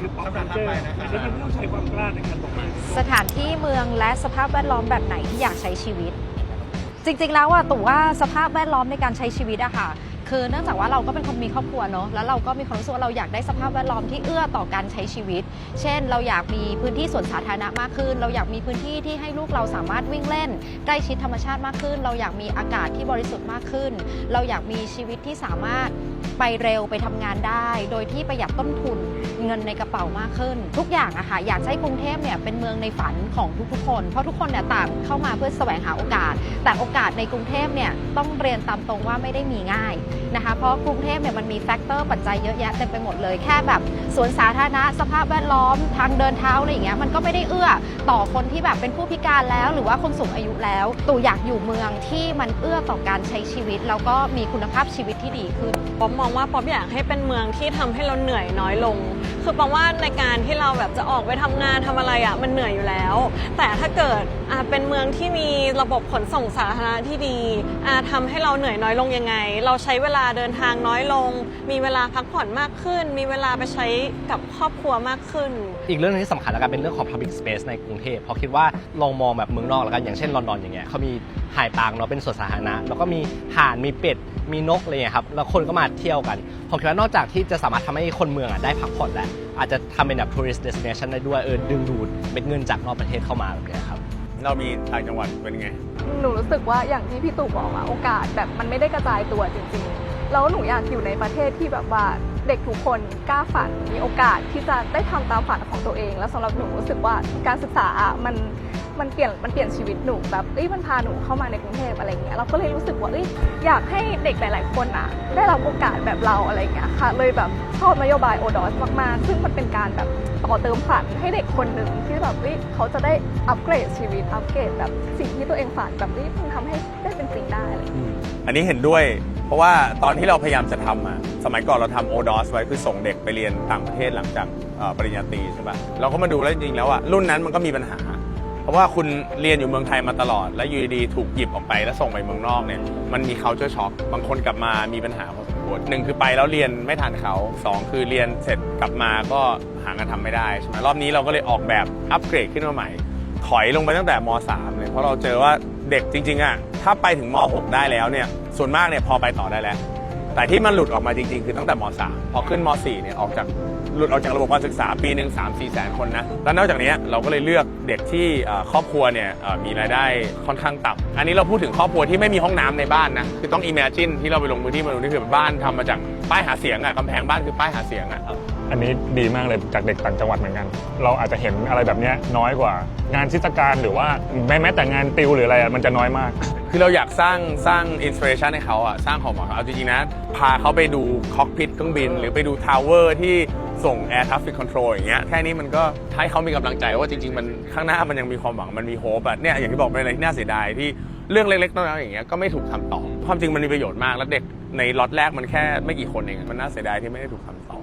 คือป๊อปคัลเจอร์แล้วยังไม่ต้องใช้ความกล้าในการตกมาสถานที่เมืองและสภาพแวดล้อมแบบไหนที่อยากใช้ชีวิต จริงๆแล้วอะตู่ว่าสภาพแวดล้อมในการใช้ชีวิตอะค่ะ คือเนื่องจากว่าเราก็เป็นคนมีครอบครัวเนอะแล้วเราก็มีความรู้สึกว่าเราอยากได้สภาพแวดล้อมที่เอื้อต่อการใช้ชีวิต เช่น เราอยากมีพื้นที่สวนสาธารณะมากขึ้น เราอยากมีพื้นที่ที่ให้ลูกเราสามารถวิ่งเล่นใกล้ชิดธรรมชาติมากขึ้น เราอยากมีอากาศที่บริสุทธิ์มากขึ้น เราอยากมีชีวิตที่สามารถไปเร็วไปทำงานได้ โดยที่ประหยัดต้นทุน เงินในกระเป๋ามากขึ้น ทุกอย่างอะค่ะอยากให้กรุงเทพเนี่ยเป็นเมืองในฝันของทุกๆคน เพราะทุกคนเนี่ยต่างเข้ามาเพื่อแสวงหาโอกาส แต่โอกาสในกรุงเทพเนี่ยต้องเรียนตามตรงว่าไม่ได้มีง่ายนะคะเพราะกรุงเทพเนี่ยมันมีแฟกเตอร์ปัจจัยเยอะแยะเต็มไปหมดเลยแค่แบบสวนสาธารณะสภาพแวดล้อมทางเดินเท้าอะไรอย่างเงี้ยมันก็ไม่ได้เอื้อต่อคนที่แบบเป็นผู้พิการแล้ว หรือว่าคนสูงอายุแล้วตู่อยากอยู่เมืองที่มันเอื้อต่อการใช้ชีวิต แล้วก็มีคุณภาพชีวิตที่ดีขึ้นป๊อปมองว่าป๊อปอยากให้เป็นเมืองที่ทำให้เราเหนื่อยน้อยลง คือป๊อปว่าในการที่เราแบบจะออกไปทำงานทำอะไรอะ่ะมันเหนื่อยอยู่แล้ว แต่ถ้าเกิดอะเป็นเมืองที่มีระบบขนส่งสาธารณะที่ดีอะทำให้เราเหนื่อยน้อยลงยังไง เราใช้เวลาเดินทางน้อยลง มีเวลาพักผ่อนมากขึ้น มีเวลาไปใช้กับครอบครัวมากขึ้น อีกเรื่องหนึงที่สำคัญแล้วกันเป็นเรื่องของ Public Space ในกรุงเทพเพราะคิดว่าลองมองแบบเมืองนอกแล้วกันอย่างเช่นลอนดอนอย่างเงี้ยเขามีหาดปางเนาะเป็นสวนสาธารณะแล้วก็มีห่านมีเป็ดมีนกอะไรเงี้ยครับแล้วคนก็มาเที่ยวกัน ผมคิดว่านอกจากที่จะสามารถทำให้คนเมืองอะได้พักผ่อนแล้ว อาจจะทำเป็นแบบ tourist destination ได้ด้วยเออดึงดูดเม็ดเงินจากนอกประเทศเข้ามาแบบเนี้ยครับเรามีต่างจังหวัดเป็นไง หนูรู้สึกว่าอย่างที่พี่ตู่บอกอะโอกาสแบบมันไม่ได้กระจายตัวจริงๆ แล้วหนูอยากอยู่ในประเทศที่แบบว่าเด็กทุกคนกล้าฝันมีโอกาสที่จะได้ทำตามฝันของตัวเอง แล้วสำหรับหนูรู้สึกว่าการศึกษาอะมันมันเปลี่ยนมันเปลี่ยนชีวิตหนูแบบเอ้ยมันพาหนูเข้ามาในกรุงเทพอะไรเงี้ยเราก็เลยรู้สึกว่าเอ้ยอยากให้เด็กหลาย ๆ คนอะได้รับโอกาสแบบเราอะไรเงี้ยค่ะ เลยแบบชอบนโยบายโอดอสมาก ๆ ซึ่งมันเป็นการแบบต่อเติมฝันให้เด็กคนหนึ่งที่แบบเอ้ยเขาจะได้อัปเกรดชีวิตอัปเกรดแบบสิ่งที่ตัวเองฝันแบบเอ้ยมันทำให้ได้เป็นจริงได้อะไรอันนี้เห็นด้วย เพราะว่าตอนที่เราพยายามจะทำอะสมัยก่อนเราทำโอดอสไว้คือส่งเด็กไปเรียนต่างประเทศหลังจากปริญญาตรีใช่ปะเราก็มาดูแล้วจริงๆแล้วอะรุ่นนั้นมันก็มีปัญหา เพราะว่าคุณเรียนอยู่เมืองไทยมาตลอด แล้วอยู่ดีๆถูกหยิบออกไปแล้วส่งไปเมืองนอกเนี่ยมันมี culture shock บางคนกลับมามีปัญหาพอสมควรหนึ่งคือไปแล้วเรียนไม่ทันเขาสองคือเรียนเสร็จกลับมาก็หางานทำไม่ได้ใช่ไหมรอบนี้เราก็เลยออกแบบอัปเกรดขึ้นมาใหม่ ถอยลงไปตั้งแต่ม .3 เลยเพราะเราเจอว่า เด็กจริงๆอะถ้าไปถึงม .6 ได้แล้วเนี่ยส่วนมากเนี่ยพอไปต่อได้แล้ว แต่ที่มันหลุดออกมาจริงๆ คือตั้งแต่ม .3 พอขึ้นม .4 เนี่ยออกจากหลุดออกจากระบบการศึกษาปีหนึ่ง3 4แสนคนนะ แล้วนอกจากนี้เราก็เลยเลือกเด็กที่ครอบครัวเนี่ยมีรายได้ค่อนข้างต่ำอันนี้เราพูดถึงครอบครัวที่ไม่มีห้องน้ำในบ้านนะ คือต้อง imagine ที่เราไปลงพื้นที่มาดูนี่คือบ้านทำมาจากป้ายหาเสียงอะกำแพงบ้านคือป้ายหาเสียงอะ อันนี้ดีมากเลยจากเด็กต่างจังหวัดเหมือนกัน เราอาจจะเห็นอะไรแบบนี้น้อยกว่า งานเทศกาลหรือว่าแม้แม้แต่งานติวหรืออะไรมันจะน้อยมาก คือเราอยากสร้างสร้างอินสปิเรชันให้เขาอะสร้างของหมาเอาจริงๆนะ พาเขาไปดูคอกพิทเครื่องบิน หรือไปดูทาวเวอร์ที่ส่ง Air Traffic Control อย่างเงี้ยแค่นี้มันก็ให้เขามีกำลังใจว่าจริงๆ มันข้างหน้ามันยังมีความหวังมันมีโฮปอะเนี่ยอย่างที่บอกไปเลยที่น่าเสียดายที่เรื่องเล็กๆน้อยๆอย่างเงี้ยก็ไม่ถูกทำต่อความจริงมันมีประโยชน์มาก แล้วเด็กในล็อตแรกมันแค่ไม่กี่คนเองมันน่าเสียดายที่ไม่ได้ถูกทำต่อ